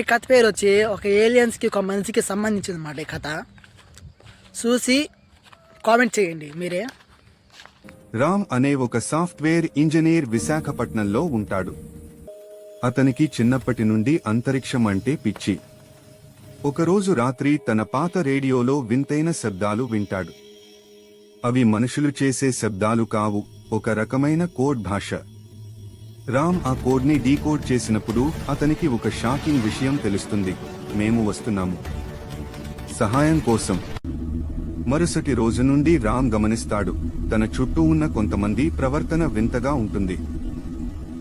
ఈ కథ పేరు వచ్చి ఒక ఏలియన్స్కి ఒక మనిషికి సంబంధించింది అన్నమాట ఈ కథ. చూసి కామెంట్ చేయండి మీరే. రామ్ అనే ఒక సాఫ్ట్వేర్ ఇంజనీర్ విశాఖపట్నంలో ఉంటాడు. అతనికి చిన్నప్పటి నుండి అంతరిక్షం అంటే పిచ్చి. ఒకరోజు రాత్రి తన పాత రేడియోలో వింతైన శబ్దాలు వింటాడు. అవి మనుషులు చేసే శబ్దాలు కావు ఒక రకమైన కోడ్ భాష. రామ్ ఆ కోడ్ని డీకోడ్ చేసినప్పుడు అతనికి ఒక షాకింగ్ విషయం తెలుస్తుంది. మేము వస్తున్నాము. సహాయం కోసం. మరుసటి రోజు నుండి రామ్ గమనిస్తాడు. తన చుట్టూ ఉన్న కొంతమంది ప్రవర్తన వింతగా ఉంటుంది.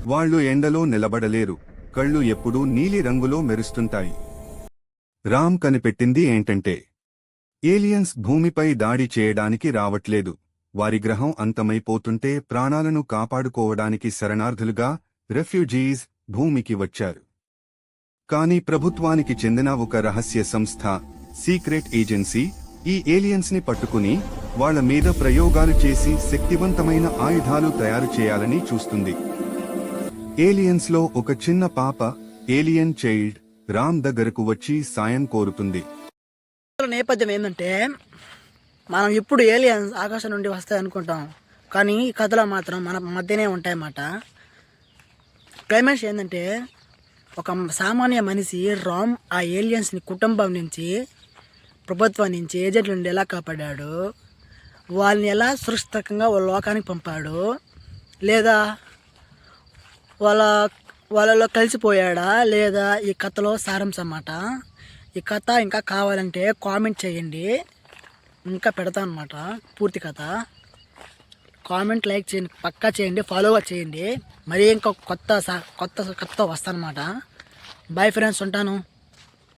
వాళ్ళు ఎండలో నిలబడలేరు. కళ్ళు ఎప్పుడూ నీలి రంగులో మెరుస్తుంటాయి. రామ్ కనిపెట్టింది ఏంటంటే ఏలియన్స్ భూమిపై దాడి చేయడానికి రావట్లేదు. వారి గ్రహం అంతమైపోతుంటే ప్రాణాలను కాపాడుకోవడానికి శరణార్థులుగా రెఫ్యూజీస్ భూమికి వచ్చారు. కానీ ప్రభుత్వానికి చెందిన ఒక రహస్య సంస్థ సీక్రెట్ ఏజెన్సీ ఈ ఏలియన్స్ని పట్టుకుని వాళ్ళ మీద ప్రయోగాలు చేసి శక్తివంతమైన ఆయుధాలు తయారు చేయాలని చూస్తుంది. ఏలియన్స్లో ఒక చిన్న పాప ఏలియన్ చైల్డ్ రామ్ దగ్గరకు వచ్చి సాయం కోరుతుంది. నేపథ్యం ఏంటంటే మనం ఇప్పుడు ఏలియన్స్ ఆకాశం నుండి వస్తాయి అనుకుంటాం. కానీ ఈ కథలో మాత్రం మన మధ్యనే ఉంటాయన్నమాట. క్లైమాక్స్ ఏంటంటే ఒక సామాన్య మనిషి రామ్ ఆ ఏలియన్స్ని కుటుంబం నుంచి ప్రభుత్వం నుంచి ఏజెంట్ల నుండి ఎలా కాపాడాడు? వాళ్ళని ఎలా సురక్షితంగా వాళ్ళ లోకానికి పంపాడు? లేదా వాళ్ళ వాళ్ళలో కలిసిపోయాడా? లేదా ఈ కథలో సారాంశం అన్నమాట. ఈ కథ ఇంకా కావాలంటే కామెంట్ చేయండి. ఇంకా పెడతాను అనమాట పూర్తి కథ. కామెంట్ లైక్ చేయండి పక్కా చేయండి ఫాలో చేయండి. మరి ఇంకా కొత్త సా- కొత్త కొత్త వస్తానమాట బాయ్ ఫ్రెండ్స్ ఉంటాను.